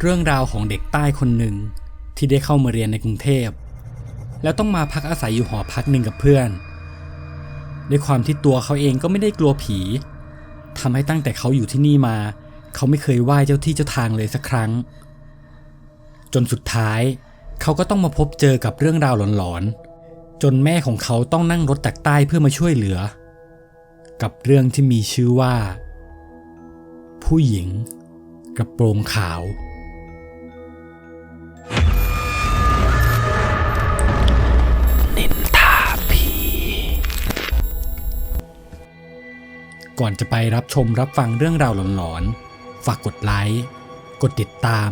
เรื่องราวของเด็กใต้คนหนึ่งที่ได้เข้ามาเรียนในกรุงเทพ แล้วต้องมาพักอาศัยอยู่หอพักหนึ่งกับเพื่อน ด้วยความที่ตัวเขาเองก็ไม่ได้กลัวผีทำให้ตั้งแต่เขาอยู่ที่นี่มา เขาไม่เคยไหว้เจ้าที่เจ้าทางเลยสักครั้ง จนสุดท้าย เขาก็ต้องมาพบเจอกับเรื่องราวหลอนๆจนแม่ของเขาต้องนั่งรถจากใต้เพื่อมาช่วยเหลือ กับเรื่องที่มีชื่อว่า ผู้หญิงกระโปรงขาว ก่อนจะไปรับชมรับฟังเรื่องราวหลอนๆ ฝากกดไลค์ กดติดตาม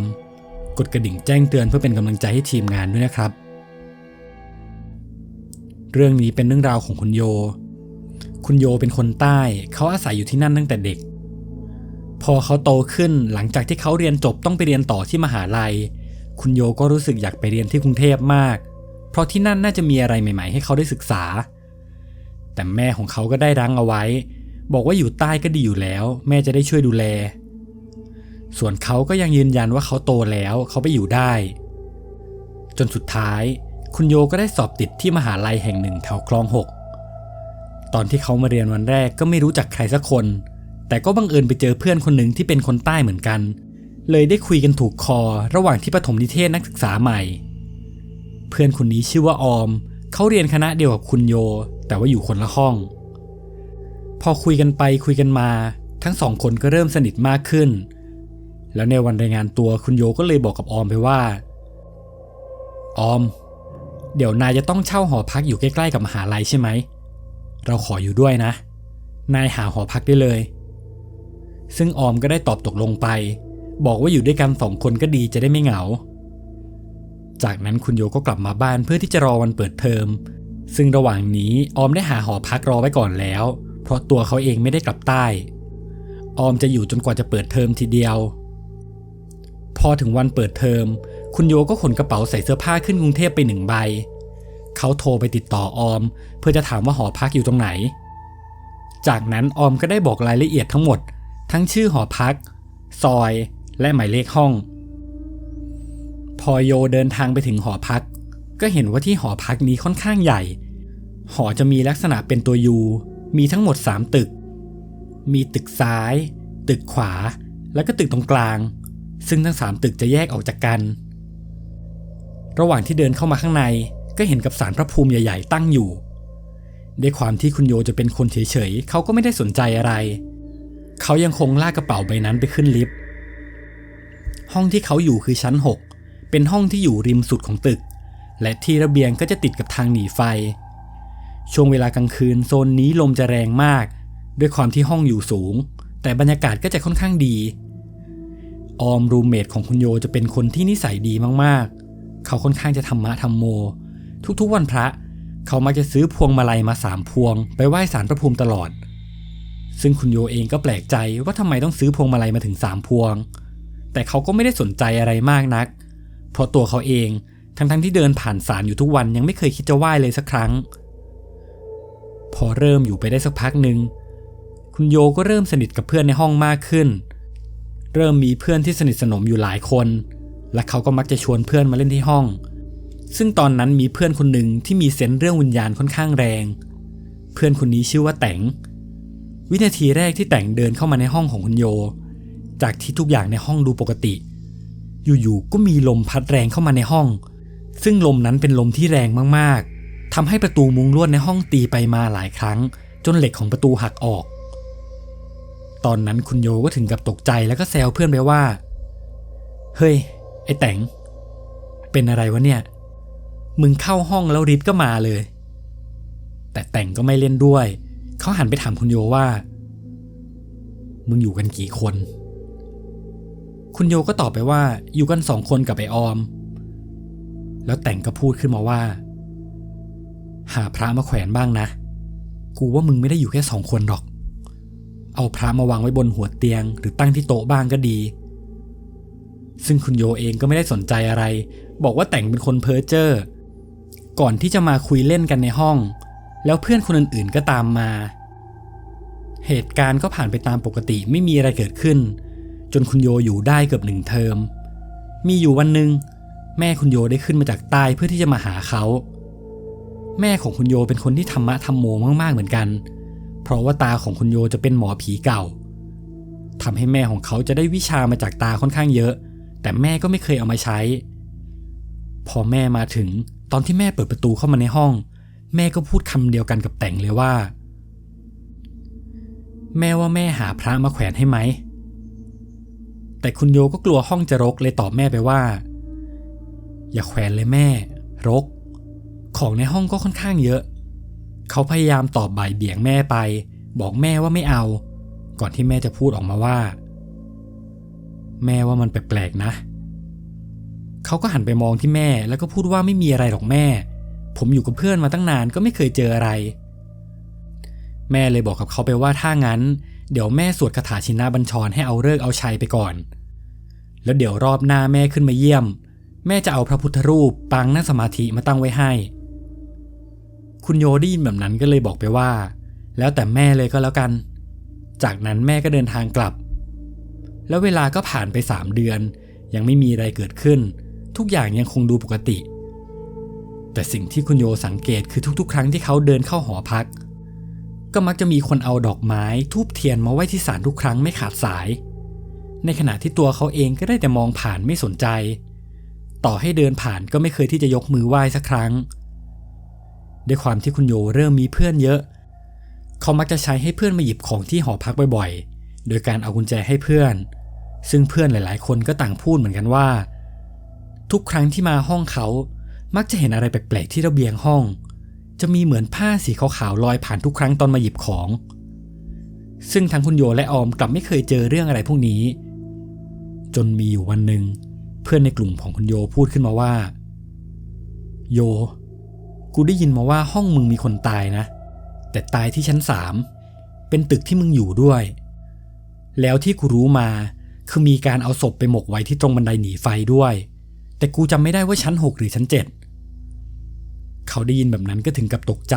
กดกระดิ่งแจ้งเตือนเพื่อเป็นกำลังใจให้ทีมงานด้วยนะครับ เรื่องนี้เป็นเรื่องราวของคุณโย คุณโยเป็นคนใต้ เขาอาศัยอยู่ที่นั่นตั้งแต่เด็ก พอเขาโตขึ้นหลังจากที่เขาเรียนจบต้องไปเรียนต่อที่มหาลัย คุณโยก็รู้สึกอยากไปเรียนที่กรุงเทพมาก เพราะที่นั่นน่าจะมีอะไรใหม่ ๆ ให้เขาได้ศึกษา แต่แม่ของเขาก็ได้รั้งเอาไว้ บอกว่าอยู่ใต้ก็ดีอยู่แล้ว แม่จะได้ช่วยดูแล ส่วนเขาก็ยังยืนยันว่าเขาโตแล้วเขาไปอยู่ได้ จนสุดท้าย คุณโยก็ได้สอบติดที่มหาลัยแห่งหนึ่งแถวคลองหกตอนที่เขามาเรียนวันแรกก็ไม่รู้จักใครสักคน แต่ก็บังเอิญไปเจอเพื่อนคนหนึ่งที่เป็นคนใต้เหมือนกัน เลยได้คุยกันถูกคอระหว่างที่ปฐมนิเทศนักศึกษาใหม่ เพื่อนคนนี้ชื่อว่าออม เขาเรียนคณะเดียวกับคุณโย แต่ว่าอยู่คนละห้อง พอคุยกันไปคุยกันมา ทั้งสองคนก็เริ่มสนิทมากขึ้น แล้วในวันรายงานตัวคุณโยก็เลยบอกกับออมไปว่า ออม เดี๋ยวนายจะต้องเช่าหอพักอยู่ใกล้ๆกับมหาลัยใช่ไหม เราขออยู่ด้วยนะ นายหาหอพักได้เลย ซึ่งออมก็ได้ตอบตกลงไป บอกว่าอยู่ด้วยกันสองคนก็ดีจะได้ไม่เหงา จากนั้นคุณโยก็กลับมาบ้านเพื่อที่จะรอวันเปิดเทอม ซึ่งระหว่างนี้ออมได้หาหอพักรอไว้ก่อนแล้ว เพราะตัวเขาเองไม่ได้กลับใต้ ออมจะอยู่จนกว่าจะเปิดเทอมทีเดียว พอถึงวันเปิดเทอม คุณโยก็ขนกระเป๋าใส่เสื้อผ้าขึ้นกรุงเทพไปหนึ่งใบ เขาโทรไปติดต่อออม เพื่อจะถามว่าหอพักอยู่ตรงไหน จากนั้นออมก็ได้บอกรายละเอียดทั้งหมด ทั้งชื่อหอพัก ซอย และหมายเลขห้อง พอโยเดินทางไปถึงหอพัก ก็เห็นว่าที่หอพักนี้ค่อนข้างใหญ่ หอจะมีลักษณะเป็นตัวยู มีทั้งหมด 3 ตึก มีตึกซ้าย ตึกขวา แล้วก็ตึกตรงกลาง ซึ่งทั้ง 3 ตึกจะแยกออกจากกัน ระหว่างที่เดินเข้ามาข้างในก็เห็นกับสารพระภูมิใหญ่ ๆ ตั้งอยู่ด้วยความที่คุณโยจะเป็นคนเฉยๆ เขาก็ไม่ได้สนใจอะไร เขายังคงลากกระเป๋าใบนั้นไปขึ้นลิฟต์ ห้องที่เขาอยู่คือชั้น 6 เป็นห้องที่อยู่ริมสุดของตึก และที่ระเบียงก็จะติดกับทางหนีไฟ ช่วงเวลากลางคืนโซนนี้ลมจะแรงมาก ด้วยความที่ห้องอยู่สูง แต่บรรยากาศก็จะค่อนข้างดี ออมรูเมทของคุณโยจะเป็นคนที่นิสัยดีมากๆ เขาค่อนข้างจะธรรมะธรรมโม ทุกๆวันพระ เขามักจะซื้อพวงมาลัยมาสามพวง ไปไหว้สารพระภูมิตลอด ซึ่งคุณโยเองก็แปลกใจว่าทำไมต้องซื้อพวงมาลัยมาถึงสามพวง แต่เขาก็ไม่ได้สนใจอะไรมากนัก เพราะตัวเขาเองทั้งๆทที่เดินผ่านศาลอยู่ทุกวันยังไม่เคยคิดจะไหว้เลยสักครั้ง พอเริ่มอยู่ไปได้สักพักหนึ่งคุณโยก็เริ่มสนิทกับเพื่อนในห้องมากขึ้น เริ่มมีเพื่อนที่สนิทสนมอยู่หลายคน และเขาก็มักจะชวนเพื่อนมาเล่นที่ห้อง ซึ่งตอนนั้นมีเพื่อนคนหนึ่งที่มีเซนส์เรื่องวิญญาณค่อนข้างแรง เพื่อนคนนี้ชื่อว่าแต่ง วินาทีแรกที่แต่งเดินเข้ามาในห้องของคุณโย จากที่ทุกอย่างในห้องดูปกติ อยู่ๆก็มีลมพัดแรงเข้ามาในห้อง ซึ่งลมนั้นเป็นลมที่แรงมากๆ ทำให้ประตูมุงลวดในห้องตีไปมาหลายครั้ง จนเหล็กของประตูหักออก ตอนนั้นคุณโยก็ถึงกับตกใจแล้วก็แซวเพื่อนไปว่า เฮ้ย ไอ้แตงเป็นอะไรวะเนี่ย มึงเข้าห้องแล้วริดก็มาเลย แต่แต่งก็ไม่เล่นด้วย เขาหันไปถามคุณโยว่า มึงอยู่กันกี่คน คุณโยก็ตอบไปว่าอยู่กันสองคนกับไอออม แล้วแต่งก็พูดขึ้นมาว่า หาพระมาแขวนบ้างนะ กูว่ามึงไม่ได้อยู่แค่สองคนหรอก เอาพระมาวางไว้บนหัวเตียง หรือตั้งที่โต๊ะบ้างก็ดี ซึ่งคุณโยเองก็ไม่ได้สนใจอะไร บอกว่าแต่งเป็นคนเพ้อเจ้อ ก่อนที่จะมาคุยเล่นกันในห้อง แล้วเพื่อนคนอื่นๆก็ตามมา เหตุการณ์ก็ผ่านไปตามปกติไม่มีอะไรเกิดขึ้น จนคุณโยอยู่ได้เกือบหนึ่งเทอม มีอยู่วันหนึ่งแม่คุณโยได้ขึ้นมาจากใต้เพื่อที่จะมาหาเขา แม่ของคุณโยเป็นคนที่ธรรมะธรรมโมมาก ๆ เหมือนกัน เพราะว่าตาของคุณโยจะเป็นหมอผีเก่าทำให้แม่ของเขาจะได้วิชามาจากตาค่อนข้างเยอะ แต่แม่ก็ไม่เคยเอามาใช้ พอแม่มาถึงตอนที่แม่เปิดประตูเข้ามาในห้อง แม่ก็พูดคำเดียวกันกับแต่งเลยว่า แม่ว่าแม่หาพระมาแขวนให้ไหม แต่คุณโยก็กลัวห้องจะรกเลยตอบแม่ไปว่า อย่าแขวนเลยแม่ รก ของในห้องก็ค่อนข้างเยอะ เขาพยายามตอบบ่ายเบี่ยงแม่ไป บอกแม่ว่าไม่เอา ก่อนที่แม่จะพูดออกมาว่า แม่ว่ามันแปลกๆนะ เขาก็หันไปมองที่แม่แล้วก็พูดว่าไม่มีอะไรหรอกแม่ ผมอยู่กับเพื่อนมาตั้งนานก็ไม่เคยเจออะไร แม่เลยบอกกับเขาไปว่าถ้างั้น เดี๋ยวแม่สวดคาถาชินาบัญชรให้เอาเลิกเอาชัยไปก่อน แล้วเดี๋ยวรอบหน้าแม่ขึ้นมาเยี่ยมแม่จะเอาพระพุทธรูปปางนั่งสมาธิมาตั้งไว้ให้ คุณโยได้ยินแบบนั้นก็เลยบอกไปว่า แล้วแต่แม่เลยก็แล้วกัน จากนั้นแม่ก็เดินทางกลับ แล้วเวลาก็ผ่านไปสามเดือน ยังไม่มีอะไรเกิดขึ้น ทุกอย่างยังคงดูปกติ แต่สิ่งที่คุณโยสังเกตคือทุก ๆ ครั้งที่เขาเดินเข้าหอพัก ก็มักจะมีคนเอาดอกไม้ทูบเทียนมาไว้ที่ศาลทุกครั้งไม่ขาดสาย ในขณะที่ตัวเขาเองก็ได้แต่มองผ่านไม่สนใจ ต่อให้เดินผ่านก็ไม่เคยที่จะยกมือไหว้สักครั้ง ด้วยความที่คุณโยเริ่มมีเพื่อนเยอะ เขามักจะใช้ให้เพื่อนมาหยิบของที่หอพักบ่อยๆ โดยการเอากุญแจให้เพื่อน ซึ่งเพื่อนหลายๆ คนก็ต่างพูดเหมือนกันว่า ทุกครั้งที่มาห้องเขามักจะเห็นอะไรแปลกๆที่ระเบียงห้อง จะมีเหมือนผ้าสีขาวๆลอยผ่านทุกครั้งตอนมาหยิบของ ซึ่งทั้งคุณโยและออมกลับไม่เคยเจอเรื่องอะไรพวกนี้ จนมีอยู่วันหนึ่งเพื่อนในกลุ่มของคุณโยพูดขึ้นมาว่า โย กูได้ยินมาว่าห้องมึงมีคนตายนะ แต่ตายที่ชั้นสามเป็นตึกที่มึงอยู่ด้วย แล้วที่กูรู้มาคือมีการเอาศพไปหมกไว้ที่ตรงบันไดหนีไฟด้วย แต่กูจำไม่ได้ว่าชั้นหกหรือชั้นเจ็ดเขาได้ยินแบบนั้นก็ถึงกับตกใจ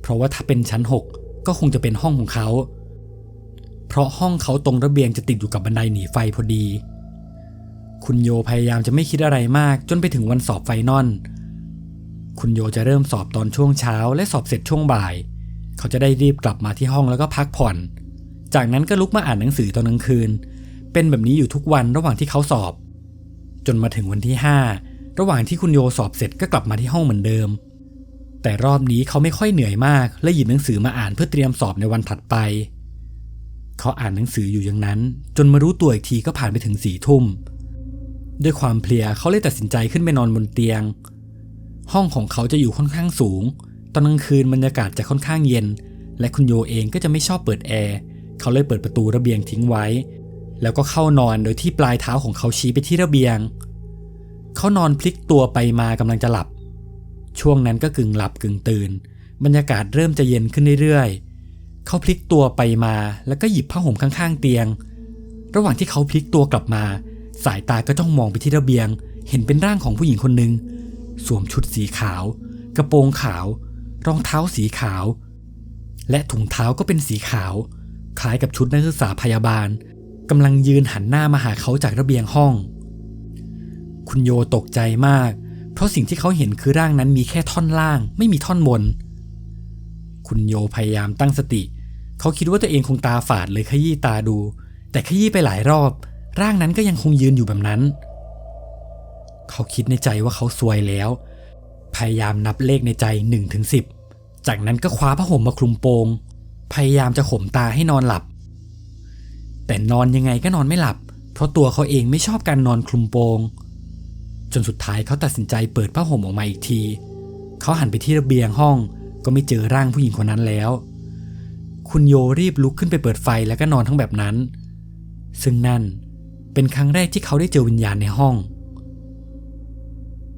เพราะว่าถ้าเป็นชั้นหกก็คงจะเป็นห้องของเขา เพราะห้องเขาตรงระเบียงจะติดอยู่กับบันไดหนีไฟพอดี คุณโยพยายามจะไม่คิดอะไรมากจนไปถึงวันสอบไฟนอล คุณโยจะเริ่มสอบตอนช่วงเช้าและสอบเสร็จช่วงบ่าย เขาจะได้รีบกลับมาที่ห้องแล้วก็พักผ่อน จากนั้นก็ลุกมาอ่านหนังสือตอนกลางคืน เป็นแบบนี้อยู่ทุกวันระหว่างที่เขาสอบ จนมาถึงวันที่ 5 ระหว่างที่คุณโยสอบเสร็จก็กลับมาที่ห้องเหมือนเดิม แต่รอบนี้เขาไม่ค่อยเหนื่อยมาก และหยิบหนังสือมาอ่านเพื่อเตรียมสอบในวันถัดไป เขาอ่านหนังสืออยู่อย่างนั้น จนมารู้ตัวอีกทีก็ผ่านไปถึงสี่ทุ่มด้วยความเพลียเขาเลยตัดสินใจขึ้นไปนอนบนเตียง ห้องของเขาจะอยู่ค่อนข้างสูง ตอนกลางคืนบรรยากาศจะค่อนข้างเย็น และคุณโยเองก็จะไม่ชอบเปิดแอร์เขาเลยเปิดประตูระเบียงทิ้งไว้ แล้วก็เข้านอนโดยที่ปลายเท้าของเขาชี้ไปที่ระเบียง เขานอนพลิกตัวไปมากำลังจะหลับ ช่วงนั้นก็กึ่งหลับกึ่งตื่น บรรยากาศเริ่มจะเย็นขึ้นเรื่อยๆ เขาพลิกตัวไปมาแล้วก็หยิบผ้าห่มข้างๆเตียง ระหว่างที่เขาพลิกตัวกลับมา สายตาก็จ้องมองไปที่ระเบียง เห็นเป็นร่างของผู้หญิงคนหนึ่ง สวมชุดสีขาว กระโปรงขาว รองเท้าสีขาว และถุงเท้าก็เป็นสีขาว คล้ายกับชุดนักศึกษาพยาบาลกำลังยืนหันหน้ามาหาเขาจากระเบียงห้อง คุณโยตกใจมาก เพราะสิ่งที่เขาเห็นคือร่างนั้นมีแค่ท่อนล่าง ไม่มีท่อนบน คุณโยพยายามตั้งสติ เขาคิดว่าตัวเองคงตาฝาดเลยขยี้ตาดู แต่ขยี้ไปหลายรอบ ร่างนั้นก็ยังคงยืนอยู่แบบนั้น เขาคิดในใจว่าเขาซวยแล้ว พยายามนับเลขในใจ1นถึงสิจากนั้นก็คว้าผ้าห่มมาคลุมโปง พยายามจะข่มตาให้นอนหลับ แต่นอนยังไงก็นอนไม่หลับ เพราะตัวเขาเองไม่ชอบการนอนคลุมโปง จนสุดท้ายเขาตัดสินใจเปิดผ้าห่มออกมาอีกที เขาหันไปที่ระเบียงห้องก็ไม่เจอร่างผู้หญิงคนนั้นแล้ว คุณโยรีบลุกขึ้นไปเปิดไฟแล้วก็นอนทั้งแบบนั้น ซึ่งนั่นเป็นครั้งแรกที่เขาได้เจอวิญญาณในห้อง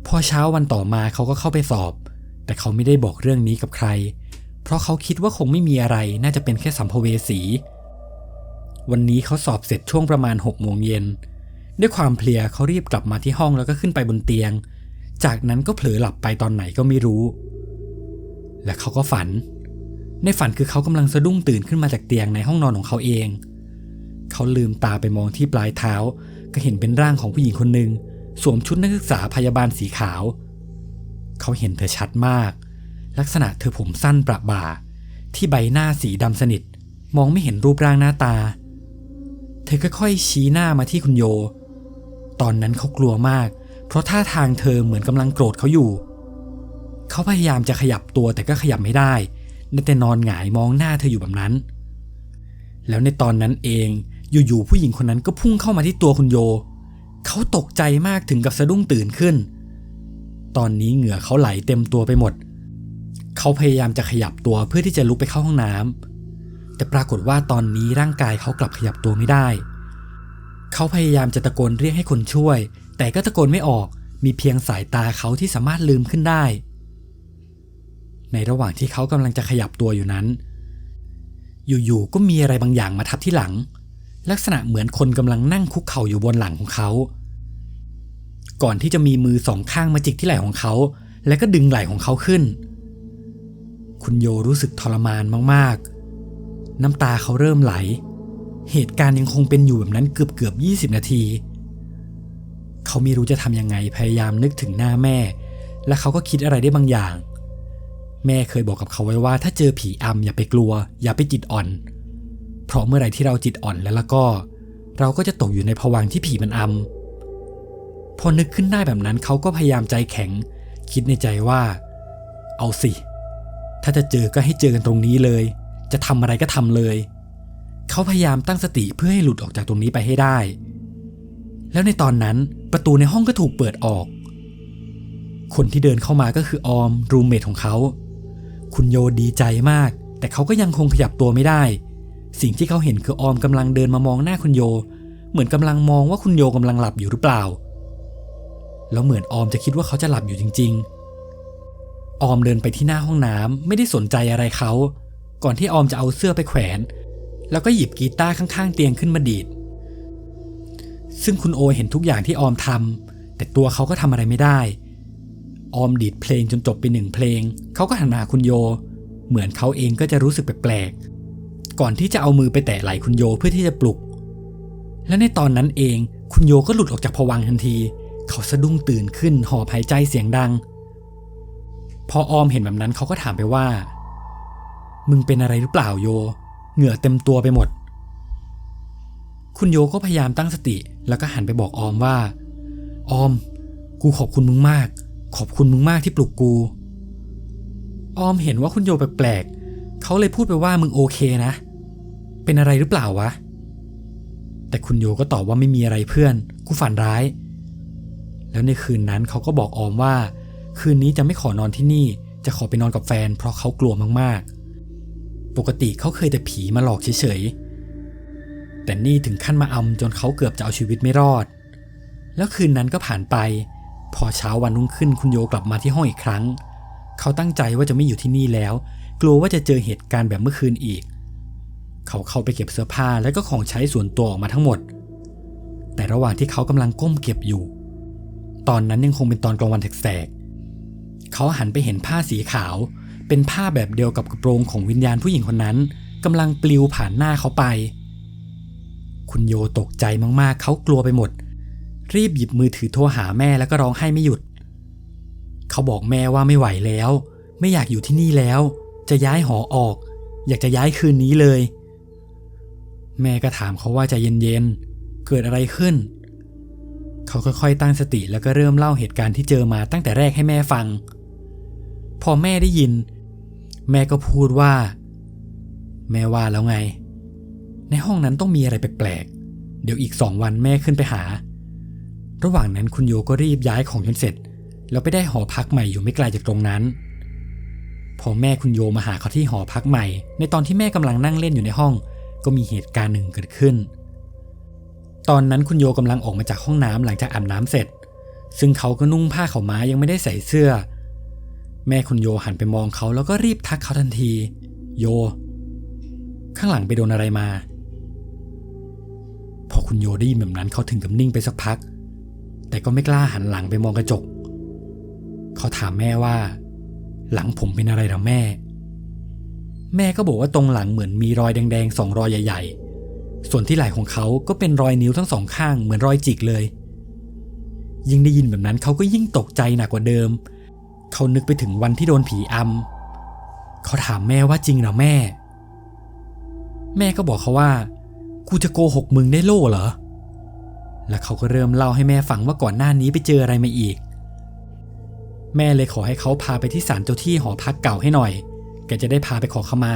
พอเช้าวันต่อมาเขาก็เข้าไปสอบ แต่เขาไม่ได้บอกเรื่องนี้กับใคร เพราะเขาคิดว่าคงไม่มีอะไรน่าจะเป็นแค่สัมภเวสี วันนี้เขาสอบเสร็จช่วงประมาณ6โมงเย็นด้วยความเพลียเขารีบกลับมาที่ห้องแล้วก็ขึ้นไปบนเตียง จากนั้นก็เผลอหลับไปตอนไหนก็ไม่รู้ และเขาก็ฝัน ในฝันคือเขากำลังสะดุ้งตื่นขึ้นมาจากเตียงในห้องนอนของเขาเอง เขาลืมตาไปมองที่ปลายเท้า ก็เห็นเป็นร่างของผู้หญิงคนหนึ่ง สวมชุดนักศึกษาพยาบาลสีขาว เขาเห็นเธอชัดมาก ลักษณะเธอผมสั้นประบ่า ที่ใบหน้าสีดำสนิท มองไม่เห็นรูปร่างหน้าตา เธอค่อยๆชี้หน้ามาที่คุณโย ตอนนั้นเขากลัวมาก เพราะท่าทางเธอเหมือนกำลังโกรธเขาอยู่ เขาพยายามจะขยับตัวแต่ก็ขยับไม่ได้ได้แต่นอนหงายมองหน้าเธออยู่แบบนั้น แล้วในตอนนั้นเองอยู่ๆผู้หญิงคนนั้นก็พุ่งเข้ามาที่ตัวคุณโย เขาตกใจมากถึงกับสะดุ้งตื่นขึ้น ตอนนี้เหงื่อเขาไหลเต็มตัวไปหมด เขาพยายามจะขยับตัวเพื่อที่จะลุกไปเข้าห้องน้ำแต่ปรากฏว่าตอนนี้ร่างกายเขากลับขยับตัวไม่ได้ เขาพยายามจะตะโกนเรียกให้คนช่วย แต่ก็ตะโกนไม่ออก มีเพียงสายตาเขาที่สามารถลืมขึ้นได้ ในระหว่างที่เขากำลังจะขยับตัวอยู่นั้น อยู่ๆ ก็มีอะไรบางอย่างมาทับที่หลังลักษณะเหมือนคนกำลังนั่งคุกเข่าอยู่บนหลังของเขา ก่อนที่จะมีมือสองข้างมาจิกที่ไหล่ของเขา แล้วก็ดึงไหล่ของเขาขึ้น คุณโยรู้สึกทรมานมากๆ น้ำตาเขาเริ่มไหล เหตุการณ์ยังคงเป็นอยู่แบบนั้นเกือบเกือบ 20 นาที เขาไม่รู้จะทำยังไงพยายามนึกถึงหน้าแม่ และเขาก็คิดอะไรได้บางอย่าง แม่เคยบอกกับเขาไว้ว่า ถ้าเจอผีอำอย่าไปกลัว อย่าไปจิตอ่อน เพราะเมื่อไหร่ที่เราจิตอ่อนแล้วละก็ เราก็จะตกอยู่ในภวังที่ผีมันอำ อนึกขึ้นได้แบบนั้นเขาก็พยายามใจแข็ง คิดในใจว่า เอาสิ ถ้าจะเจอก็ให้เจอกันตรงนี้เลย จะทำอะไรก็ทำเลย เขาพยายามตั้งสติเพื่อให้หลุดออกจากตรงนี้ไปให้ได้ แล้วในตอนนั้นประตูในห้องก็ถูกเปิดออก คนที่เดินเข้ามาก็คือออมรูมเมทของเขา คุณโยดีใจมาก แต่เขาก็ยังคงขยับตัวไม่ได้ สิ่งที่เขาเห็นคือออมกำลังเดินมามองหน้าคุณโย เหมือนกำลังมองว่าคุณโยกำลังหลับอยู่หรือเปล่า แล้วเหมือนออมจะคิดว่าเขาจะหลับอยู่จริง ๆ ออมเดินไปที่หน้าห้องน้ำไม่ได้สนใจอะไรเขา ก่อนที่ออมจะเอาเสื้อไปแขวน แล้วก็หยิบกีตาร์ข้างๆ เตียงขึ้นมาดีด ซึ่งคุณโอเห็นทุกอย่างที่ออมทำแต่ตัวเขาก็ทำอะไรไม่ได้ ออมดีดเพลงจนจบไปหนึ่งเพลง เขาก็หันมาคุณโย เหมือนเขาเองก็จะรู้สึกแปลกๆ ก่อนที่จะเอามือไปแตะไหล่คุณโยเพื่อที่จะปลุก และในตอนนั้นเองคุณโยก็หลุดออกจากผวังทันทีเเขาสะดุ้งตื่นขึ้นหอบหายใจเสียงดัง พอออมเห็นแบบนั้นเขาก็ถามไปว่า มึงเป็นอะไรหรือเปล่าโย เหงื่อเต็มตัวไปหมด คุณโยก็พยายามตั้งสติ แล้วก็หันไปบอกออมว่า ออม กูขอบคุณมึงมาก ขอบคุณมึงมากที่ปลุกกู ออมเห็นว่าคุณโยแปลกๆเขาเลยพูดไปว่ามึงโอเคนะ เป็นอะไรหรือเปล่าวะแต่คุณโยก็ตอบว่าไม่มีอะไรเพื่อน กูฝันร้าย แล้วในคืนนั้นเขาก็บอกออมว่า คืนนี้จะไม่ขอนอนที่นี่ จะขอไปนอนกับแฟน เพราะเขากลัวมากๆ ปกติเขาเคยแต่ผีมาหลอกเฉยๆ แต่นี่ถึงขั้นมาอำจนเขาเกือบจะเอาชีวิตไม่รอด แล้วคืนนั้นก็ผ่านไป พอเช้าวันรุ่งขึ้นคุณโยกลับมาที่ห้องอีกครั้ง เขาตั้งใจว่าจะไม่อยู่ที่นี่แล้ว กลัวว่าจะเจอเหตุการณ์แบบเมื่อคืนอีก เขาเข้าไปเก็บเสื้อผ้าและก็ของใช้ส่วนตัวออกมาทั้งหมด แต่ระหว่างที่เขากำลังก้มเก็บอยู่ ตอนนั้นยังคงเป็นตอนกลางวันแสกๆเขาหันไปเห็นผ้าสีขาว เป็นผ้าแบบเดียวกับกระโปรงของวิญญาณผู้หญิงคนนั้นกำลังปลิวผ่านหน้าเขาไป คุณโยตกใจมากๆ เขากลัวไปหมด รีบหยิบมือถือโทรหาแม่แล้วก็ร้องไห้ไม่หยุด เขาบอกแม่ว่าไม่ไหวแล้ว ไม่อยากอยู่ที่นี่แล้ว จะย้ายหอออก อยากจะย้ายคืนนี้เลย แม่ก็ถามเขาว่าใจเย็นๆ เกิดอะไรขึ้น เขาค่อยๆตั้งสติแล้วก็เริ่มเล่าเหตุการณ์ที่เจอมาตั้งแต่แรกให้แม่ฟัง พอแม่ได้ยิน แม่ก็พูดว่า แม่ว่าแล้วไง ในห้องนั้นต้องมีอะไรแปลกๆ เดี๋ยวอีกสองวันแม่ขึ้นไปหา ระหว่างนั้นคุณโยก็รีบย้ายของจนเสร็จ แล้วไปได้หอพักใหม่อยู่ไม่ไกลจากตรงนั้น พอแม่คุณโยมาหาเขาที่หอพักใหม่ ในตอนที่แม่กำลังนั่งเล่นอยู่ในห้อง ก็มีเหตุการณ์หนึ่งเกิดขึ้น ตอนนั้นคุณโยกำลังออกมาจากห้องน้ำหลังจากอาบน้ำเสร็จ ซึ่งเขาก็นุ่งผ้าขาวม้ายังไม่ได้ใส่เสื้อ แม่คุณโยหันไปมองเขาแล้วก็รีบทักเขาทันที โย ข้างหลังไปโดนอะไรมา พอคุณโยได้ยินแบบนั้นเขาถึงกับนิ่งไปสักพัก แต่ก็ไม่กล้าหันหลังไปมองกระจก เขาถามแม่ว่า หลังผมเป็นอะไรหรอแม่ แม่ก็บอกว่าตรงหลังเหมือนมีรอยแดงๆสองรอยใหญ่ ๆ ส่วนที่ไหล่ของเขาก็เป็นรอยนิ้วทั้งสองข้างเหมือนรอยจิกเลย ยิ่งได้ยินแบบนั้นเขาก็ยิ่งตกใจหนักกว่าเดิม เขานึกไปถึงวันที่โดนผีอำเขาถามแม่ว่าจริงเหรอแม่ แม่ก็บอกเขาว่า กูจะโกหกมึงได้โล่เหรอ แล้วเขาก็เริ่มเล่าให้แม่ฟังว่าก่อนหน้านี้ไปเจออะไรมาอีก แม่เลยขอให้เขาพาไปที่ศาลเจ้าที่หอพักเก่าให้หน่อย แกจะได้พาไปขอขมา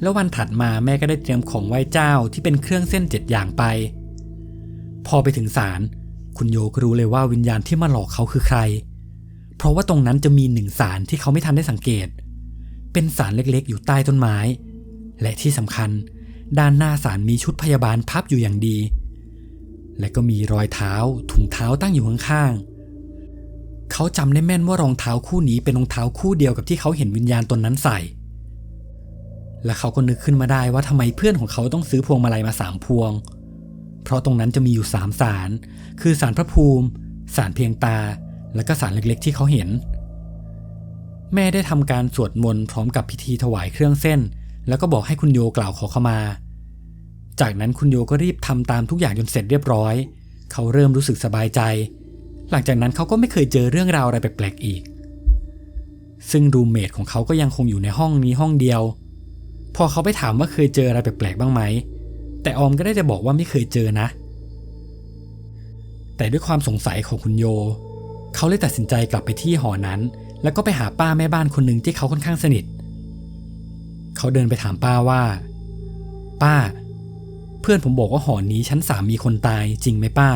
แล้ววันถัดมาแม่ก็ได้เตรียมของไหว้เจ้าที่เป็นเครื่องเส้นเจ็ดอย่างไป พอไปถึงศาลคุณโยก็รู้เลยว่าวิญญาณที่มาหลอกเขาคือใคร เพราะว่าตรงนั้นจะมีหนึ่งศาลที่เขาไม่ทันได้สังเกต เป็นศาลเล็กๆ อยู่ใต้ต้นไม้ และที่สำคัญ ด้านหน้าศาลมีชุดพยาบาลพับอยู่อย่างดี และก็มีรอยเท้าถุงเท้าตั้งอยู่ข้างๆเขาจำได้แม่นว่ารองเท้าคู่นี้เป็นรองเท้าคู่เดียวกับที่เขาเห็นวิญญาณตนนั้นใส่ และเขาก็นึกขึ้นมาได้ว่าทำไมเพื่อนของเขาต้องซื้อพวงมาลัยมาสามพวง เพราะตรงนั้นจะมีอยู่สามศาลคือศาลพระภูมิศาลเพียงตา และก็ศาลเล็กๆ ที่เขาเห็น แม่ได้ทำการสวดมนต์พร้อมกับพิธีถวายเครื่องเส้น แล้วก็บอกให้คุณโยกล่าวขอขมา จากนั้นคุณโยก็รีบทำตามทุกอย่างจนเสร็จเรียบร้อย เขาเริ่มรู้สึกสบายใจ หลังจากนั้นเขาก็ไม่เคยเจอเรื่องราวอะไรแปลกๆอีก ซึ่งรูมเมทของเขาก็ยังคงอยู่ในห้องนี้ห้องเดียว พอเขาไปถามว่าเคยเจออะไรแปลกๆบ้างไหม แต่ออมก็ได้จะบอกว่าไม่เคยเจอนะ แต่ด้วยความสงสัยของคุณโย เขาเลยตัดสินใจกลับไปที่หอนั้น แล้วก็ไปหาป้าแม่บ้านคนหนึ่งที่เขาค่อนข้างสนิท เขาเดินไปถามป้าว่า ป้า เพื่อนผมบอกว่าหอนี้ชั้นสามมีคนตายจริงไหมป้า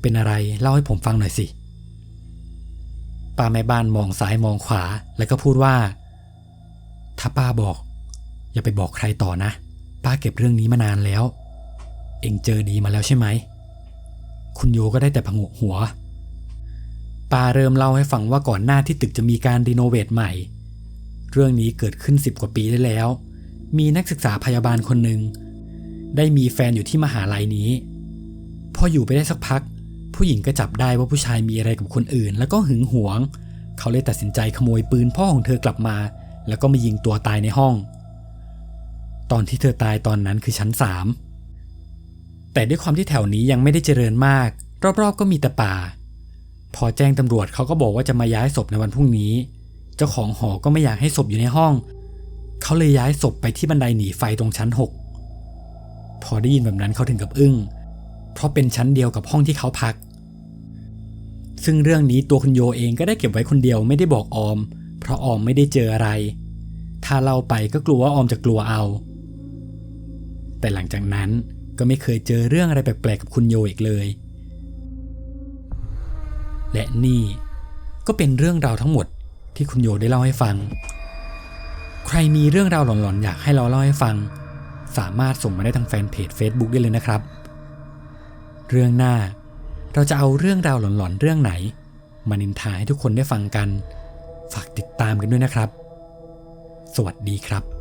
เป็นอะไรเล่าให้ผมฟังหน่อยสิ ป้าแม่บ้านมองซ้ายมองขวาแล้วก็พูดว่า ถ้าป้าบอก อย่าไปบอกใครต่อนะ ป้าเก็บเรื่องนี้มานานแล้ว เองเจอดีมาแล้วใช่ไหม คุณโยก็ได้แต่ผงกหัว ป้าเริ่มเล่าให้ฟังว่าก่อนหน้าที่ตึกจะมีการรีโนเวทใหม่ เรื่องนี้เกิดขึ้นสิบกว่าปีได้แล้ว มีนักศึกษาพยาบาลคนหนึ่งได้มีแฟนอยู่ที่มหาลัยนี้ พออยู่ไปได้สักพัก ผู้หญิงก็จับได้ว่าผู้ชายมีอะไรกับคนอื่น แล้วก็หึงหวง เขาเลยตัดสินใจขโมยปืนพ่อของเธอกลับมา แล้วก็มายิงตัวตายในห้อง ตอนที่เธอตายตอนนั้นคือชั้นสามแต่ด้วยความที่แถวนี้ยังไม่ได้เจริญมาก รอบๆก็มีแต่ป่า พอแจ้งตำรวจเขาก็บอกว่าจะมาย้ายศพในวันพรุ่งนี้ เจ้าของหอก็ไม่อยากให้ศพอยู่ในห้อง เขาเลยย้ายศพไปที่บันไดหนีไฟตรงชั้นหกพอได้ยินแบบนั้นเขาถึงกับอึ้ง เพราะเป็นชั้นเดียวกับห้องที่เขาพัก ซึ่งเรื่องนี้ตัวคุณโยเองก็ได้เก็บไว้คนเดียวไม่ได้บอกออม เพราะออมไม่ได้เจออะไร ถ้าเล่าไปก็กลัวว่าออมจะกลัวเอา แต่หลังจากนั้นก็ไม่เคยเจอเรื่องอะไรแปลกๆกับคุณโยอีกเลย และนี่ก็เป็นเรื่องราวทั้งหมดที่คุณโยได้เล่าให้ฟัง ใครมีเรื่องราวหลอนๆ อยากให้เราเล่าให้ฟัง สามารถส่งมาได้ทางแฟนเพจ Facebook ได้เลยนะครับ เรื่องหน้าเราจะเอาเรื่องราวหลอนๆ เรื่องไหน มานินทาให้ทุกคนได้ฟังกัน ฝากติดตามกันด้วยนะครับ สวัสดีครับ